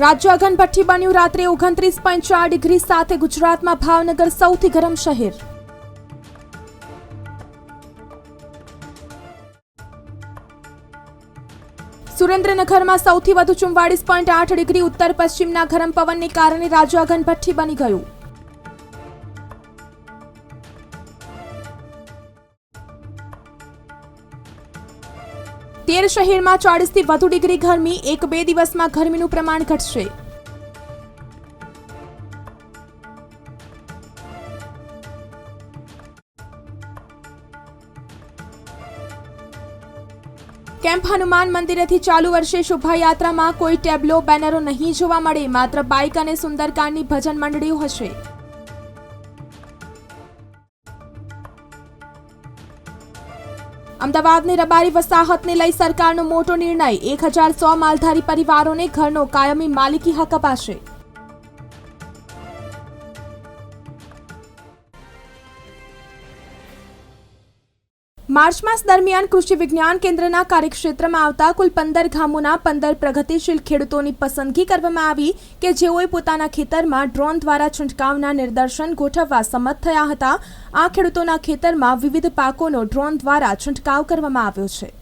રાજ્ય અગનભઠ્ઠી બન્યું રાત્રે ઓગણત્રીસ પોઈન્ટ ચાર ડિગ્રી સાથે ગુજરાતમાં ભાવનગર સૌથી ગરમ શહેર. સુરેન્દ્રનગરમાં સૌથી વધુ ચુમ્વાળીસ પોઈન્ટ આઠ ડિગ્રી ઉત્તર પશ્ચિમના ગરમ પવનને કારણે રાજ્ય અગનભઠ્ઠી બની ગયું. તેર શહેરમાં ચાળીસથી વધુ ડિગ્રી ગરમી, એક બે દિવસમાં ગરમીનું પ્રમાણ ઘટશે. કેમ્પ હનુમાન મંદિરેથી ચાલુ વર્ષે શોભાયાત્રામાં કોઈ ટેબ્લો, બેનરો નહીં જોવા મળે, માત્ર બાઇક અને સુંદરકાંડની ભજન મંડળીઓ હશે. અમદાવાદની રબારી વસાહતને લઈ સરકારનો મોટો નિર્ણય. એક હજાર સો માલધારી પરિવારોને ઘરનો કાયમી માલિકી હક અપાશે. માર્ચ માસ દરમિયાન કૃષિ વિજ્ઞાન કેન્દ્રના કાર્યક્ષેત્રમાં આવતા કુલ પંદર ગામોના પંદર પ્રગતિશીલ ખેડૂતોની પસંદગી કરવામાં આવી કે જેઓએ પોતાના ખેતરમાં ડ્રોન દ્વારા છંટકાવના નિદર્શન ગોઠવવા સંમત થયા હતા. આ ખેડૂતોના ખેતરમાં વિવિધ પાકોનો ડ્રોન દ્વારા છંટકાવ કરવામાં આવ્યો છે.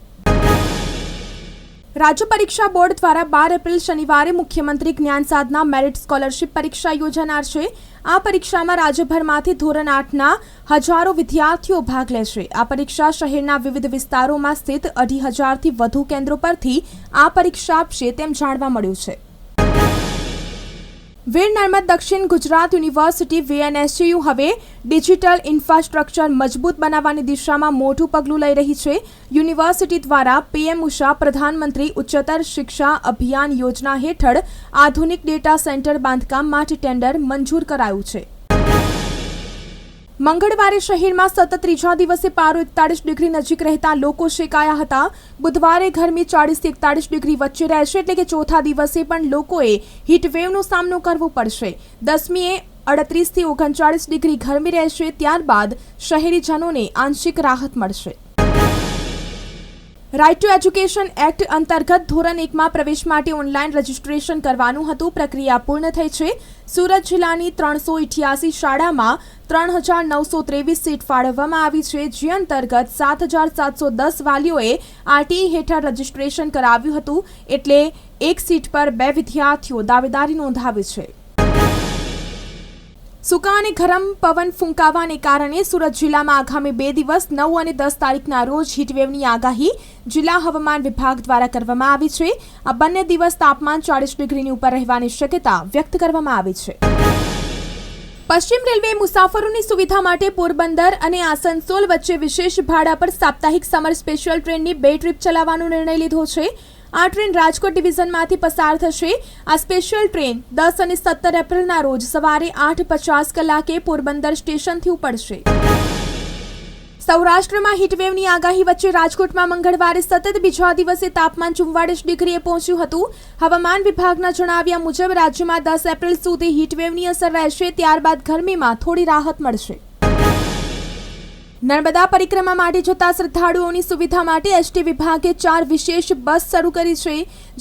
રાજ્ય પરીક્ષા બોર્ડ દ્વારા બાર એપ્રિલ શનિવારે મુખ્યમંત્રી જ્ઞાન સાધના મેરિટ સ્કોલરશિપ પરીક્ષા યોજાનાર છે. આ પરીક્ષામાં રાજ્યભરમાંથી ધોરણ આઠના હજારો વિદ્યાર્થીઓ ભાગ લેશે. આ પરીક્ષા શહેરના વિવિધ વિસ્તારોમાં સ્થિત અઢી હજારથી વધુ કેન્દ્રો પરથી આ પરીક્ષા આપશે તેમ જાણવા મળ્યું છે. વીર નર્મદ દક્ષિણ ગુજરાત યુનિવર્સિટી વીએનએસયુ હવે ડિજિટલ ઇન્ફ્રાસ્ટ્રક્ચર મજબૂત બનાવવાની દિશામાં મોટું પગલું લઈ રહી છે. યુનિવર્સિટી દ્વારા પીએમ ઉષા પ્રધાનમંત્રી ઉચ્ચતર શિક્ષા અભિયાન યોજના હેઠળ આધુનિક ડેટા સેન્ટર બાંધકામ માટે ટેન્ડર મંજૂર કરાયું છે. મંગળવારે શહેરમાં સતત ત્રીજા દિવસે પારો એકતાળીસ ડિગ્રી નજીક રહેતા લોકો શેકાયા હતા. બુધવારે ગરમી ચાળીસથી એકતાળીસ ડિગ્રી વચ્ચે રહેશે એટલે કે ચોથા દિવસે પણ લોકોએ હીટવેવનો સામનો કરવો પડશે. દસમીએ અડત્રીસથી ઓગણચાળીસ ડિગ્રી ગરમી રહેશે, ત્યારબાદ શહેરીજનોને આંશિક રાહત મળશે. રાઇટ ટુ એજ્યુકેશન એક્ટ અંતર્ગત ધોરણ એકમાં પ્રવેશ માટે ઓનલાઈન રજીસ્ટ્રેશન કરવાનું હતું. પ્રક્રિયા પૂર્ણ થઈ છે. સુરત જિલ્લાની ત્રણસો ઇઠ્યાસી શાળામાં ત્રણ હજાર નવસો ત્રેવીસ સીટ ફાળવવામાં આવી છે. જે અંતર્ગત સાત હજાર સાતસો દસ વાલીઓએ આરટીઈ હેઠળ રજીસ્ટ્રેશન કરાવ્યું હતું. એટલે એક સીટ પર બે વિદ્યાર્થીઓ દાવેદારી નોંધાવી છે. સૂકા અને ગરમ પવન ફૂંકાવાને કારણે સુરત જિલ્લામાં આગામી બે દિવસ નવ અને દસ તારીખના રોજ હીટવેવની આગાહી જિલ્લા હવામાન વિભાગ દ્વારા કરવામાં આવી છે. આ બંને દિવસ તાપમાન ચાળીસ ડિગ્રીની ઉપર રહેવાની શક્યતા વ્યક્ત કરવામાં આવી છે. પશ્ચિમ રેલવે મુસાફરોની સુવિધા માટે પોરબંદર અને આસનસોલ વચ્ચે વિશેષ ભાડા પર સાપ્તાહિક સમર સ્પેશિયલ ટ્રેનની બે ટ્રીપ ચલાવવાનો નિર્ણય લીધો છે. આ ટ્રેન રાજકોટ ડિવિઝનમાંથી પસાર થશે. આ સ્પેશિયલ ટ્રેન દસ અને સત્તર એપ્રિલના રોજ સવારે આઠ પચાસ કલાકે પોરબંદર સ્ટેશનથી ઉપડશે. સૌરાષ્ટ્રમાં હીટવેવની આગાહી વચ્ચે રાજકોટમાં મંગળવારે સતત બીજા દિવસે તાપમાન ચુમ્વાળીસ ડિગ્રીએ પહોંચ્યું હતું. હવામાન વિભાગના જણાવ્યા મુજબ રાજ્યમાં દસ એપ્રિલ સુધી હીટવેવની અસર રહેશે, ત્યારબાદ ગરમીમાં થોડી રાહત મળશે. નર્મદા પરિક્રમા માટે જતા શ્રદ્ધાળુઓની સુવિધા માટે એસટી વિભાગે ચાર વિશેષ બસ શરૂ કરી છે,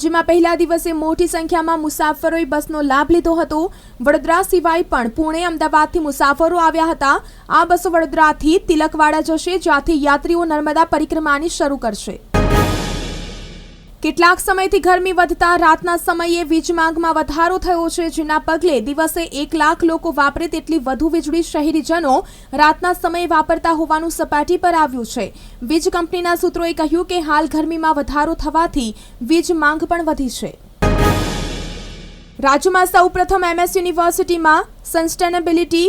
જેમાં પહેલા દિવસે મોટી સંખ્યામાં મુસાફરોએ બસનો લાભ લીધો હતો. વડોદરા સિવાય પણ પુણે, અમદાવાદથી મુસાફરો આવ્યા હતા. આ બસો વડોદરાથી તિલકવાડા જશે, જ્યાંથી યાત્રીઓ નર્મદા પરિક્રમાની શરૂ કરશે. કેટલાક સમયથી ગરમી વધતા રાતના સમયે વીજ માંગમાં વધારો થયો છે, જેના પગલે દિવસે એક લાખ લોકો વાપરે તેટલી વધુ વીજળી શહેરીજનો રાતના સમયે વાપરતા હોવાનું સપાટી પર આવ્યું છે. વીજ કંપનીના સૂત્રોએ કહ્યું કે હાલ ગરમીમાં વધારો થવાથી વીજ માંગ પણ વધી છે. રાજ્યમાં સૌપ્રથમ એમએસ યુનિવર્સિટીમાં સસ્ટેનેબિલિટી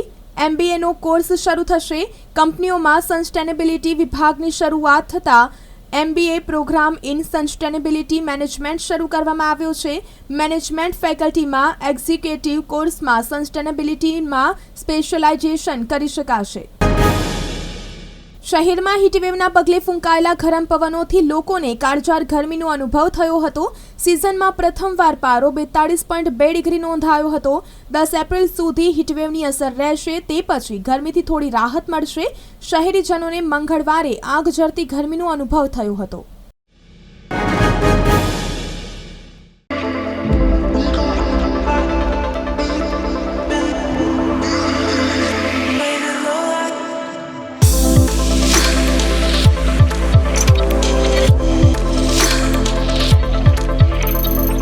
એમબીએનો કોર્સ શરૂ થશે. કંપનીઓમાં સસ્ટેનેબિલિટી વિભાગની શરૂઆત થતાં MBA program in sustainability management શરૂ કરવામાં આવ્યો છે. મેનેજમેન્ટ ફેકલ્ટીમાં એક્ઝિક્યુટિવ કોર્સમાં સસ્ટેનેબિલિટીમાં સ્પેશિયલાઇઝેશન કરી શકાશે. શહેરમાં હીટવેવના પગલે ફૂંકાયેલા ગરમ પવનોથી લોકોને કાળજાર ગરમીનો અનુભવ થયો હતો. સિઝનમાં પ્રથમવાર પારો બેતાળીસ પોઈન્ટ બે ડિગ્રી નોંધાયો હતો. દસ એપ્રિલ સુધી હીટવેવની અસર રહેશે તે પછી ગરમીથી થોડી રાહત મળશે. શહેરીજનોને મંગળવારે આગ જરતી ગરમીનો અનુભવ થયો હતો.